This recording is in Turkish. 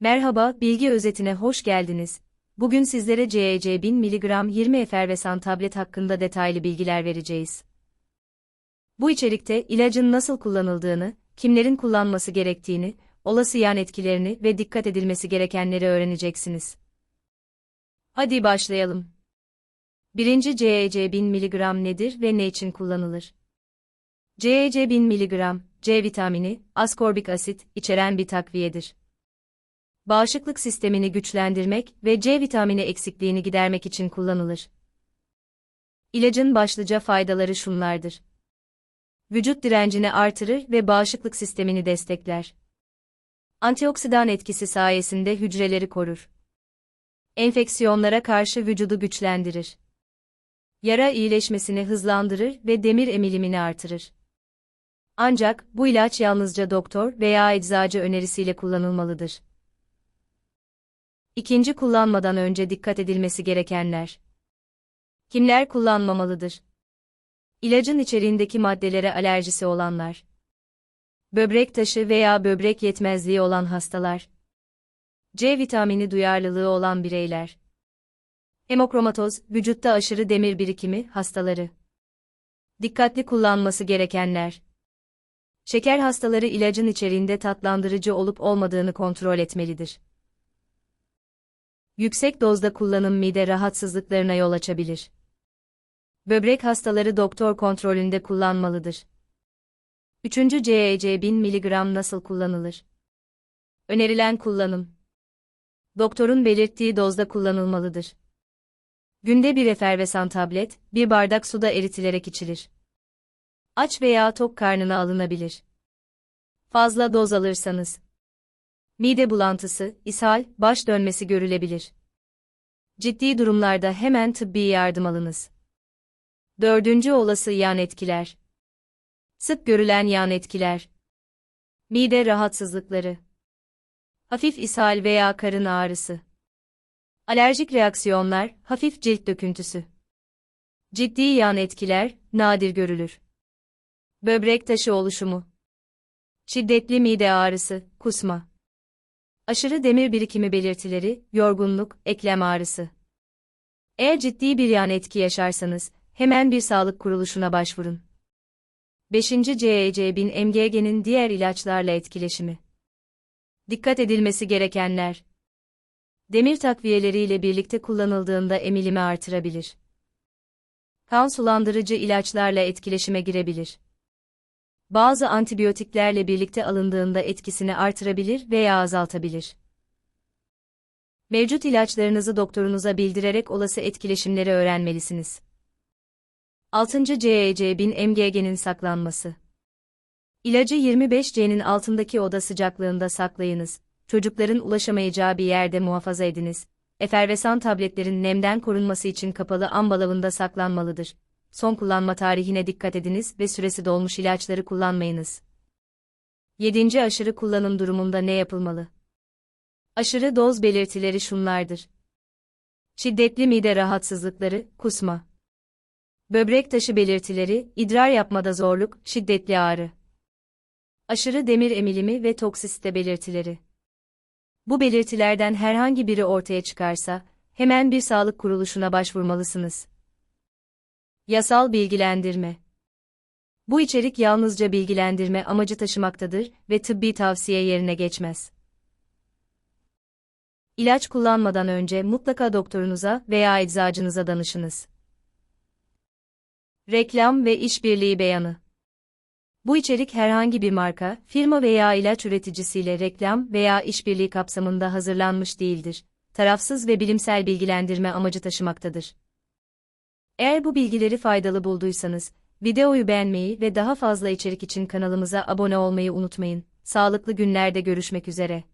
Merhaba, bilgi özetine hoş geldiniz. Bugün sizlere CEC 1000 mg 20 efervesan tablet hakkında detaylı bilgiler vereceğiz. Bu içerikte ilacın nasıl kullanıldığını, kimlerin kullanması gerektiğini, olası yan etkilerini ve dikkat edilmesi gerekenleri öğreneceksiniz. Hadi başlayalım. 1. CEC 1000 mg nedir ve ne için kullanılır? CEC 1000 mg, C vitamini, askorbik asit içeren bir takviyedir bağışıklık sistemini güçlendirmek ve C vitamini eksikliğini gidermek için kullanılır. İlacın başlıca faydaları şunlardır. Vücut direncini artırır ve bağışıklık sistemini destekler. Antioksidan etkisi sayesinde hücreleri korur. Enfeksiyonlara karşı vücudu güçlendirir. Yara iyileşmesini hızlandırır ve demir emilimini artırır. Ancak bu ilaç yalnızca doktor veya eczacı önerisiyle kullanılmalıdır. İkinci kullanmadan önce dikkat edilmesi gerekenler. Kimler kullanmamalıdır? İlacın içeriğindeki maddelere alerjisi olanlar. Böbrek taşı veya böbrek yetmezliği olan hastalar. C vitamini duyarlılığı olan bireyler. Hemokromatoz, vücutta aşırı demir birikimi hastaları. Dikkatli kullanması gerekenler. Şeker hastaları ilacın içeriğinde tatlandırıcı olup olmadığını kontrol etmelidir. Yüksek dozda kullanım mide rahatsızlıklarına yol açabilir. Böbrek hastaları doktor kontrolünde kullanmalıdır. 3. CEC 1000 mg nasıl kullanılır? Önerilen kullanım. Doktorun belirttiği dozda kullanılmalıdır. Günde bir efervesan tablet, bir bardak suda eritilerek içilir. Aç veya tok karnına alınabilir. Fazla doz alırsanız, mide bulantısı, ishal, baş dönmesi görülebilir. Ciddi durumlarda hemen tıbbi yardım alınız. Dördüncü olası yan etkiler. Sık görülen yan etkiler. Mide rahatsızlıkları. Hafif ishal veya karın ağrısı. Alerjik reaksiyonlar, hafif cilt döküntüsü. Ciddi yan etkiler, nadir görülür. Böbrek taşı oluşumu. Şiddetli mide ağrısı, kusma. Aşırı demir birikimi belirtileri, yorgunluk, eklem ağrısı. Eğer ciddi bir yan etki yaşarsanız, hemen bir sağlık kuruluşuna başvurun. 5. CEC 1000 MGG'nin diğer ilaçlarla etkileşimi. Dikkat edilmesi gerekenler. Demir takviyeleriyle birlikte kullanıldığında emilimi artırabilir. Kan sulandırıcı ilaçlarla etkileşime girebilir bazı antibiyotiklerle birlikte alındığında etkisini artırabilir veya azaltabilir. Mevcut ilaçlarınızı doktorunuza bildirerek olası etkileşimleri öğrenmelisiniz. 6. CEC 1000 mg'nin saklanması. İlacı 25C'nin altındaki oda sıcaklığında saklayınız. Çocukların ulaşamayacağı bir yerde muhafaza ediniz. Efervesan tabletlerin nemden korunması için kapalı ambalavında saklanmalıdır son kullanma tarihine dikkat ediniz ve süresi dolmuş ilaçları kullanmayınız. 7. Aşırı kullanım durumunda ne yapılmalı? Aşırı doz belirtileri şunlardır. Şiddetli mide rahatsızlıkları, kusma. Böbrek taşı belirtileri, idrar yapmada zorluk, şiddetli ağrı. Aşırı demir emilimi ve toksisite belirtileri. Bu belirtilerden herhangi biri ortaya çıkarsa, hemen bir sağlık kuruluşuna başvurmalısınız. Yasal bilgilendirme. Bu içerik yalnızca bilgilendirme amacı taşımaktadır ve tıbbi tavsiye yerine geçmez. İlaç kullanmadan önce mutlaka doktorunuza veya eczacınıza danışınız. Reklam ve işbirliği beyanı. Bu içerik herhangi bir marka, firma veya ilaç üreticisiyle reklam veya işbirliği kapsamında hazırlanmış değildir. Tarafsız ve bilimsel bilgilendirme amacı taşımaktadır. Eğer bu bilgileri faydalı bulduysanız, videoyu beğenmeyi ve daha fazla içerik için kanalımıza abone olmayı unutmayın. Sağlıklı günlerde görüşmek üzere.